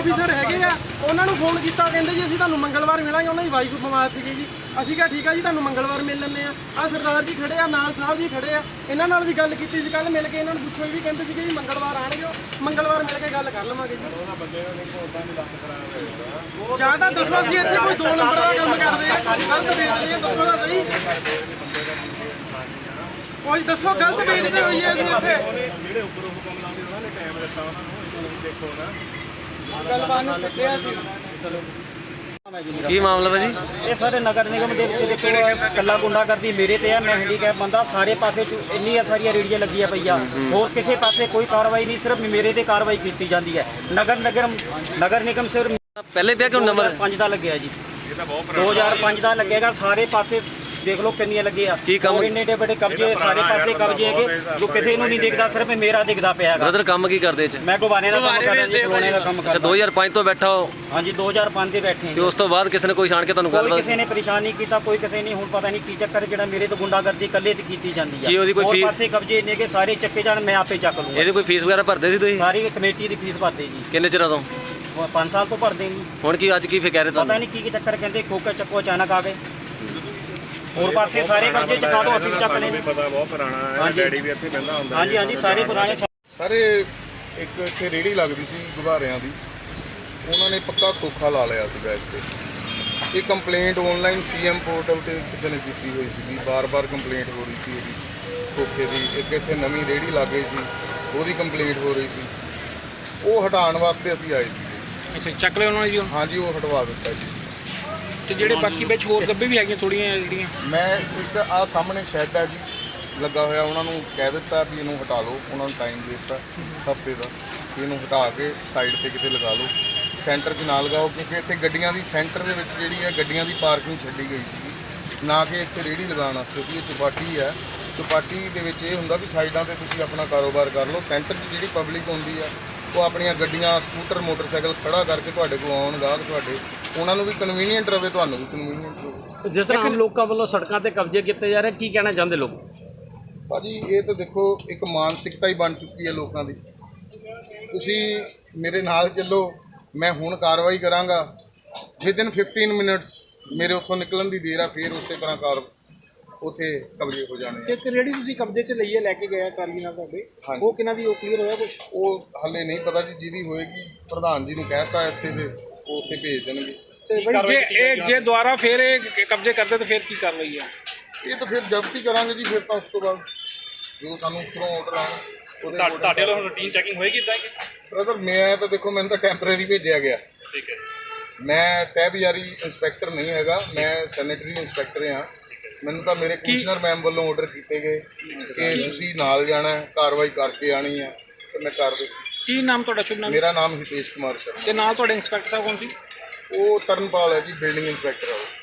Officer ਹੈਗੇ ਆ ਉਹਨਾਂ ਨੂੰ ਫੋਨ ਕੀਤਾ ਕਹਿੰਦੇ ਜੀ ਅਸੀਂ ਤੁਹਾਨੂੰ ਮੰਗਲਵਾਰ ਮਿਲਾਂਗੇ ਉਹਨਾਂ ਦੀ ਵਾਈਫ ਬਿਮਾਰ ਸੀਗੀ ਜੀ। ਅਸੀਂ ਕਿਹਾ ਠੀਕ ਆ ਜੀ ਤੁਹਾਨੂੰ ਮੰਗਲਵਾਰ ਮਿਲ ਲੈਂਦੇ ਆ ਆ ਸਰਦਾਰ ਜੀ ਖੜੇ ਆ ਨਾਲ ਸਾਹਿਬ ਜੀ ਖੜੇ ਆ। ਇਹਨਾਂ ਨਾਲ ਵੀ ਗੱਲ ਕੀਤੀ ਸੀ ਕੱਲ ਮਿਲ ਕੇ ਇਹਨਾਂ ਨੂੰ ਪੁੱਛੋ ਇਹ ਵੀ ਕਹਿੰਦੇ ਸੀਗੇ ਜੀ ਮੰਗਲਵਾਰ ਆਣਗੇ ਉਹ ਮੰਗਲਵਾਰ ਮਿਲ ਕੇ ਗੱਲ ਕਰ ਲਵਾਂਗੇ ਜੀ। ਜਾਂ ਤਾਂ ਦੱਸੋ ਅਸੀਂ ਇੱਥੇ ਕੋਈ ਦੋ ਨੰਬਰ ਦਾ ਕੰਮ ਕਰਦੇ ਆ ਗਲਤ ਵੇਚਦੇ ਆ ਦੱਸੋ ਤਾਂ ਸਹੀ। ਕੋਈ ਦੱਸੋ ਗਲਤ ਵੇਚਦੇ ਹੋਈ ਹੈ ਅਸੀਂ ਇੱਥੇ। ਜਿਹੜੇ ਉੱਪਰੋਂ ਹੁਕਮ ਲਾਉਂਦੇ ਉਹਨਾਂ ਨੇ ਟਾਈਮ ਦਿੱਤਾ ਉਹਨਾਂ ਨੂੰ। ਤੁਸੀਂ ਦੇਖੋ ਨਾ ਗੱਲਬਾਤ ਨੂੰ ਛੱਡਿਆ ਸੀ। ਕੀ ਮਾਮਲਾ ਵਾ ਜੀ? ਇਹ ਸਾਰੇ ਨਗਰ ਨਿਗਮ ਦੇ ਵਿੱਚ ਦੇਖੋ ਕੱਲਾ ਗੁੰਡਾ ਕਰਦੀ ਮੇਰੇ ਤੇ ਆ ਮੈਂ ਹੈਂਡੀਕੈਪ ਬੰਦਾ ਸਾਰੇ ਪਾਸੇ ਚ ਇੰਨੀਆਂ ਸਾਰੀਆਂ ਰੇੜੀਆਂ ਲੱਗੀਆਂ ਪਈਆਂ। ਹੋਰ ਕਿਸੇ ਪਾਸੇ ਕੋਈ ਕਾਰਵਾਈ ਨਹੀਂ ਸਿਰਫ ਮੇਰੇ ਤੇ ਕਾਰਵਾਈ ਕੀਤੀ ਜਾਂਦੀ ਹੈ। ਨਗਰ ਨਿਗਮ ਨਗਰ ਨਿਗਮ ਸਿਰਫ ਪਹਿਲੇ ਪਿਆ ਕਿਉਂ ਨੰਬਰ 5 ਦਾ ਲੱਗਿਆ ਜੀ। ਇਹ ਤਾਂ ਬਹੁਤ ਪੁਰਾਣਾ 2005 ਦਾ ਲੱਗੇਗਾ ਸਾਰੇ ਪਾਸੇ ਦੇਖ ਲਓ ਕਿੰਨੀਆਂ ਲੱਗੀਆਂ। ਕੀ ਕੰਮ- ਹੋਰ ਇੰਨੇ ਏਡੇ ਵੱਡੇ ਕਬਜ਼ੇ ਸਾਰੇ ਪਾਸੇ ਕਬਜ਼ੇ ਹੈਗੇ। ਜੋ ਕਿਸੇ ਨੂੰ ਨਹੀਂ ਦਿਖਦਾ ਸਿਰਫ ਮੇਰਾ ਦਿਖਦਾ ਪਿਆ ਹੈਗਾ। ਬ੍ਰਦਰ ਕੰਮ ਕੀ ਕਰਦੇ ਚ? ਮੈਂ ਗੁਬਾਰੇ ਦਾ ਕੰਮ ਕਰਦਾ ਜੀ ਖਲੋਣੇ ਦਾ ਕੰਮ ਅੱਛਾ ਕਰਦਾ। 2005 ਤੋਂ ਬੈਠਾ ਹੋ ਹਾਂਜੀ 2005 ਦੇ ਬੈਠੇ ਹਾਂ ਤੇ ਉਸ ਤੋਂ ਬਾਅਦ ਕਿਸੇ ਨੇ ਕੋਈ ਛਾਣ ਕੇ ਤੁਹਾਨੂੰ ਕੋਈ ਗੱਲਬਾਤ ਕਿਸੇ ਨੇ ਪਰੇਸ਼ਾਨ ਨਹੀਂ ਕੀਤਾ ਕੋਈ ਕਿਸੇ ਨਹੀਂ ਹੁਣ ਪਤਾ ਨਹੀਂ ਕੀ ਚੱਕਰ ਜਿਹੜਾ ਮੇਰੇ ਤੋਂ ਗੁੰਡਾਗਰਦੀ ਇਕੱਲੇ ਤੇ ਕੀਤੀ ਜਾਂਦੀ ਕੀ ਉਹਦੀ ਕੋਈ ਹੋਰ ਫੀਸ- ਪਾਸੇ ਕਬਜ਼ੇ ਨੇ ਕਿ ਸਾਰੇ ਚੱਕੇ ਜਾਣ ਮੈਂ ਆਪੇ ਚੱਕ ਲੂੰਗਾ। ਇਹਦੀ ਕੋਈ ਫੀਸ ਵਗੈਰਾ ਭਰਦੇ ਸੀ ਤੁਸੀਂ? ਸਾਰੀ ਕਮੇਟੀ ਦੀ ਫੀਸ ਭਰਦੇ ਜੀ। ਕਿੰਨੇ ਚਿਰਾਂ ਤੋਂ? 5 ਸਾਲ ਤੋਂ ਭਰਦੇ ਨਹੀਂ। ਹੁਣ ਕੀ ਅੱਜ ਕੀ ਫੇ ਕਹਿ ਰਹੇ ਪਤਾ ਤੁਹਾਨੂੰ? ਨਹੀਂ ਕੀ ਕੀ ਚੱਕਰ ਕਹਿੰਦੇ ਖੋਕੇ ਚੱਕੋ ਅਚਾਨਕ ਆ ਗਏ। ਹੋਰ ਪਾਸੇ ਸਾਰੇ ਕਬਜ਼ੇ ਚਕਾ ਦੋ ਅਸੀਂ ਚੱਕ ਲੈਣੇ ਪਤਾ ਬਹੁਤ ਪੁਰਾਣਾ ਹੈ। ਡੈਡੀ ਵੀ ਇੱਥੇ ਬਹਿੰਦਾ ਹੁੰਦਾ ਹਾਂਜੀ ਹਾਂਜੀ ਸਾਰੇ ਪੁਰਾਣੇ ਸਾਰੇ ਇੱਕ ਇੱਥੇ ਰੇੜੀ ਲੱਗਦੀ ਸੀ ਗੁਬਾਰਿਆਂ ਦੀ। ਉਹਨਾਂ ਨੇ ਪੱਕਾ ਖੋਖਾ ਲਾ ਲਿਆ ਸੀਗਾ ਇੱਥੇ। ਇਹ ਕੰਪਲੇਂਟ ਆਨਲਾਈਨ ਸੀਐਮ ਪੋਰਟਲ ਤੇ ਕਿਸੇ ਨੇ ਕੀਤੀ ਹੋਈ ਸੀਗੀ। ਬਾਰ-ਬਾਰ ਕੰਪਲੇਂਟ ਹੋ ਰਹੀ ਸੀ ਇਹਦੀ ਖੋਖੇ ਦੀ। ਇੱਕ ਇੱਥੇ ਨਵੀਂ ਰੇੜੀ ਲੱਗ ਗਈ ਸੀ ਉਹਦੀ ਕੰਪਲੇਂਟ ਹੋ ਰਹੀ ਸੀ। ਉਹ ਹਟਾਉਣ ਵਾਸਤੇ ਅਸੀਂ ਆਏ ਸੀ ਅੱਛਾ ਚੱਕ ਲਿਆ ਉਹਨਾਂ ਨੇ ਜੀ। ਹਾਂਜੀ ਉਹ ਹਟਵਾ ਦਿੱਤਾ ਜੀ। ਤੇ ਜਿਹੜੇ ਬਾਕੀ ਵਿੱਚ ਹੋਰ ਗੱਬੇ ਵੀ ਹੈਗੀਆਂ ਥੋੜੀਆਂ ਜਿਹੜੀਆਂ। ਮੈਂ ਇੱਕ ਆ ਸਾਹਮਣੇ ਸ਼ੈੱਡ ਹੈ ਜੀ, ਲੱਗਾ ਹੋਇਆ, ਉਹਨਾਂ ਨੂੰ ਕਹਿ ਦਿੱਤਾ ਵੀ ਇਹਨੂੰ ਹਟਾ ਲਓ, ਉਹਨਾਂ ਨੂੰ ਟਾਈਮ ਦੇ ਦਿੱਤਾ ਹਫ਼ਤੇ ਦਾ, ਵੀ ਇਹਨੂੰ ਹਟਾ ਕੇ ਸਾਈਡ ਤੇ ਕਿਤੇ ਲਗਾ ਲਓ। ਸੈਂਟਰ 'ਚ ਨਾ ਲਗਾਓ, ਕਿਉਂਕਿ ਇੱਥੇ ਗੱਡੀਆਂ ਦੀ ਸੈਂਟਰ ਦੇ ਵਿੱਚ ਜਿਹੜੀ ਹੈ, ਗੱਡੀਆਂ ਦੀ ਪਾਰਕਿੰਗ ਛੱਡੀ ਗਈ ਸੀਗੀ। ਨਾ ਕਿ ਇੱਥੇ ਰੇੜੀ ਲਗਾਉਣ ਵਾਸਤੇ ਸੀ, ਇਹ ਚੁਪਾਟੀ ਹੈ ਚੁਪਾਟੀ ਦੇ ਵਿੱਚ ਇਹ ਹੁੰਦਾ ਵੀ ਸਾਈਡਾਂ ਤੇ ਤੁਸੀਂ ਆਪਣਾ ਕਾਰੋਬਾਰ ਕਰ ਲਓ ਸੈਂਟਰ 'ਚ ਜਿਹੜੀ ਪਬਲਿਕ ਹੁੰਦੀ ਆ, ਉਹ ਆਪਣੀਆਂ ਗੱਡੀਆਂ ਸਕੂਟਰ ਮੋਟਰਸਾਈਕਲ ਖੜਾ ਕਰਕੇ ਤੁਹਾਡੇ ਕੋਲ ਆਉਣ, ਗਾਹਕ ਤੁਹਾਡੇ ਉਹਨਾਂ ਨੂੰ ਵੀ ਕਨਵੀਨੀਅੰਟ ਰਵੇ ਤੁਹਾਨੂੰ ਵੀ ਕਨਵੀਨੀਅੰਟ ਰਵੇ। ਜਿਸ ਤਰ੍ਹਾਂ ਆਮ ਲੋਕਾਂ ਵੱਲੋਂ ਸੜਕਾਂ ਤੇ ਕਬਜ਼ੇ ਕੀਤੇ ਜਾ ਰਹੇ ਕੀ ਕਹਿਣਾ ਚਾਹੁੰਦੇ ਲੋਕ? ਭਾਜੀ ਇਹ ਤਾਂ ਦੇਖੋ ਇੱਕ ਮਾਨਸਿਕਤਾ ਹੀ ਬਣ ਚੁੱਕੀ ਹੈ ਲੋਕਾਂ ਦੀ। ਤੁਸੀਂ ਮੇਰੇ ਨਾਲ ਚੱਲੋ ਮੈਂ ਹੁਣ ਕਾਰਵਾਈ ਕਰਾਂਗਾ। ਵਿਦਿਨ 15 ਮਿੰਟਸ ਮੇਰੇ ਉੱਥੋਂ ਨਿਕਲਣ ਦੀ ਦੇਰ ਆ ਫਿਰ ਉਸੇ ਤਰ੍ਹਾਂ ਕਾਰ ਉਥੇ ਕਬਜ਼ੇ ਹੋ ਜਾਣੇ ਆ। ਇੱਕ ਰੇੜੀ ਤੁਸੀਂ ਕਬਜ਼ੇ 'ਚ ਲਈਏ ਲੈ ਕੇ ਗਏ ਟਰਾਲੀ ਨਾਲ ਤੁਹਾਡੇ। ਹਾਂਜੀ। ਉਹ ਕਿਹਨਾਂ ਦੀ ਉਹ ਕਲੀਅਰ ਹੋਇਆ ਕੁਝ ਉਹ ਹੱਲੇ ਨਹੀਂ ਪਤਾ ਜੀ ਜਿਹਦੀ ਹੋਏਗੀ ਪ੍ਰਧਾਨ ਜੀ ਨੂੰ ਕਹਿਤਾ ਇੱਥੇ ਤੇ। ਉਹ ਉੱਥੇ ਭੇਜ ਦੇਣਗੇ। ਤੇ ਬਈ ਜੇ ਇਹ ਜੇ ਦੁਬਾਰਾ ਫੇਰ ਇਹ ਕਬਜ਼ੇ ਕਰਦੇ ਤਾਂ ਫੇਰ ਕੀ ਕਾਰਵਾਈ ਆ? ਇਹ ਤਾਂ ਫਿਰ ਜ਼ਬਤੀ ਕਰਾਂਗੇ ਜੀ ਫਿਰ ਤਾਂ ਉਸ ਤੋਂ ਬਾਅਦ। ਜੋ ਸਾਨੂੰ ਉੱਪਰੋਂ ਆਰਡਰ ਆਉਣ ਉਹਦੇ ਤੁਹਾਡੇ ਵੱਲੋਂ ਰੂਟੀਨ ਚੈਕਿੰਗ ਹੋਏਗੀ ਇਦਾਂ ਕਿ ਬ੍ਰਦਰ ਮੈਂ ਤਾਂ ਦੇਖੋ ਮੈਨੂੰ ਤਾਂ ਟੈਂਪਰੇਰੀ ਭੇਜਿਆ ਗਿਆ। ਠੀਕ ਹੈ। ਮੈਂ ਤਹਿਬਜ਼ਾਰੀ ਇੰਸਪੈਕਟਰ ਨਹੀਂ ਹੈਗਾ ਮੈਂ ਸੈਨੇਟਰੀ ਇੰਸਪੈਕਟਰ ਹਾਂ। ਮੈਨੂੰ ਤਾਂ ਮੇਰੇ ਕਮਿਸ਼ਨਰ ਮੈਮ ਵੱਲੋਂ ਆਰਡਰ ਕੀਤੇ ਗਏ ਕਿ ਤੁਸੀਂ ਨਾਲ ਜਾਣਾ ਹੈ ਕਾਰਵਾਈ ਕਰਕੇ ਆਣੀ ਹੈ ਤੇ ਮੈਂ ਕਰ ਦਿੱਤੀ ਕੀ ਨਾਮ ਤੁਹਾਡਾ ਸ਼ੁਭ ਨਾਮ? ਮੇਰਾ ਨਾਮ ਹਿਤੇਸ਼ ਕੁਮਾਰ ਸ਼ਰਮਾ। ਤੇ ਨਾਲ ਤੁਹਾਡੇ ਇੰਸਪੈਕਟਰ ਸਾਹਿਬ ਕੌਣ ਸੀ? ਉਹ ਤਰਨਪਾਲ ਹੈ ਜੀ ਬਿਲਡਿੰਗ ਇੰਸਪੈਕਟਰ ਹੈ ਉਹ।